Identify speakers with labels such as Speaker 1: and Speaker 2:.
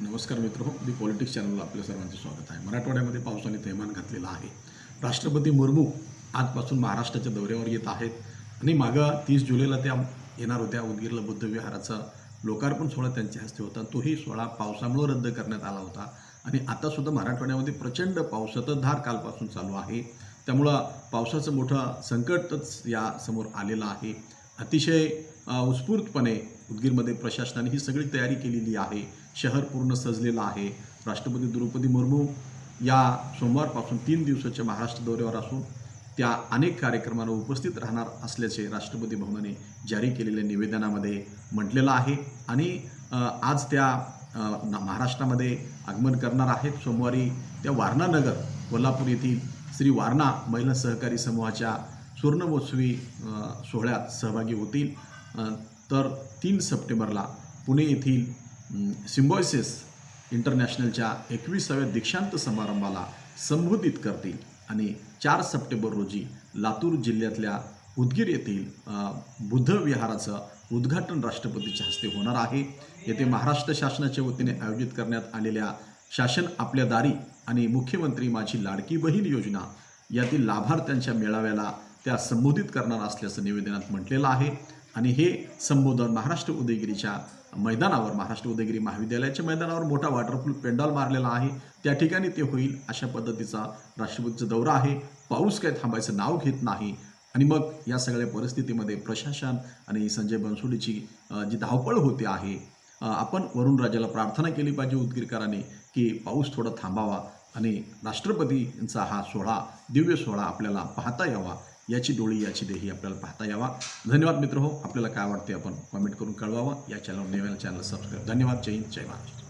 Speaker 1: नमस्कार मित्र हो दी पॉलिटिक्स चॅनलला आपल्या सर्वांचं स्वागत आहे. मराठवाड्यामध्ये पावसाने थैमान घातलेलं आहे. राष्ट्रपती मुर्मू आजपासून महाराष्ट्राच्या दौऱ्यावर येत आहेत आणि मागं तीस जुलैला त्या येणार होत्या. उदगीरला बुद्धविहाराचा लोकार्पण सोहळा त्यांच्या हस्ते होता. तोही सोहळा पावसामुळे रद्द करण्यात आला होता. आणि आतासुद्धा मराठवाड्यामध्ये प्रचंड पाऊस सततधार कालपासून चालू आहे. त्यामुळं पावसाचं मोठं संकटच या समोर आलेलं आहे. अतिशय उत्स्फूर्तपणे उदगीरमध्ये प्रशासनाने ही सगळी तयारी केलेली आहे. शहर पूर्ण सजलेलं आहे. राष्ट्रपती द्रौपदी मुर्मू या सोमवारपासून तीन दिवसाच्या महाराष्ट्र दौऱ्यावर असून त्या अनेक कार्यक्रमांना उपस्थित राहणार असल्याचे राष्ट्रपती भवनाने जारी केलेल्या निवेदनामध्ये म्हटलेलं आहे. आणि आज त्या महाराष्ट्रामध्ये आगमन करणार आहेत. सोमवारी त्या वारणा नगर कोल्हापूर येथील श्री वारणा महिला सहकारी समूहाच्या सुवर्णमहोत्सवी सोहळ्यात सहभागी होतील. तर तीन सप्टेंबरला पुणे येथील सिम्बॉयसिस इंटरनॅशनलच्या एकविसाव्या दीक्षांत समारंभाला संबोधित करतील. आणि चार सप्टेंबर रोजी लातूर जिल्ह्यातल्या उदगीर येथील बुद्ध विहाराचं उद्घाटन राष्ट्रपतीच्या हस्ते होणार आहे. येथे महाराष्ट्र शासनाच्या वतीने आयोजित करण्यात आलेल्या शासन आपल्या दारी आणि मुख्यमंत्री माझी लाडकी बहीण योजना यातील लाभार्थ्यांच्या मेळाव्याला त्या संबोधित करणार असल्याचं निवेदनात म्हटलेलं आहे. आणि हे संबोधन महाराष्ट्र उदयगिरीच्या मैदानावर महाराष्ट्र उदयगिरी महाविद्यालयाच्या मैदानावर मोठा वॉटरप्रूफ पेंडॉल मारलेला आहे. त्या ठिकाणी ते होईल अशा पद्धतीचा राष्ट्रपतीचा दौरा आहे. पाऊस काय थांबायचं नाव घेत नाही. आणि मग या सगळ्या परिस्थितीमध्ये प्रशासन आणि संजय बनसोडीची जी धावपळ होते आहे आपण वरुण राजाला प्रार्थना केली पाहिजे उदगीरकरांनी की पाऊस थोडा थांबावा आणि राष्ट्रपतींचा हा सोहळा दिव्य सोहळा आपल्याला पाहता यावा. याची डोळी याची देही आपल्याला पाहता यावा. धन्यवाद मित्र हो. आपल्याला काय वाटते आपण कमेंट करून कळवावं. या चॅनल नव्या चॅनल सबस्क्राईब धन्यवाद. जय हिंद. जय महाराष्ट्र.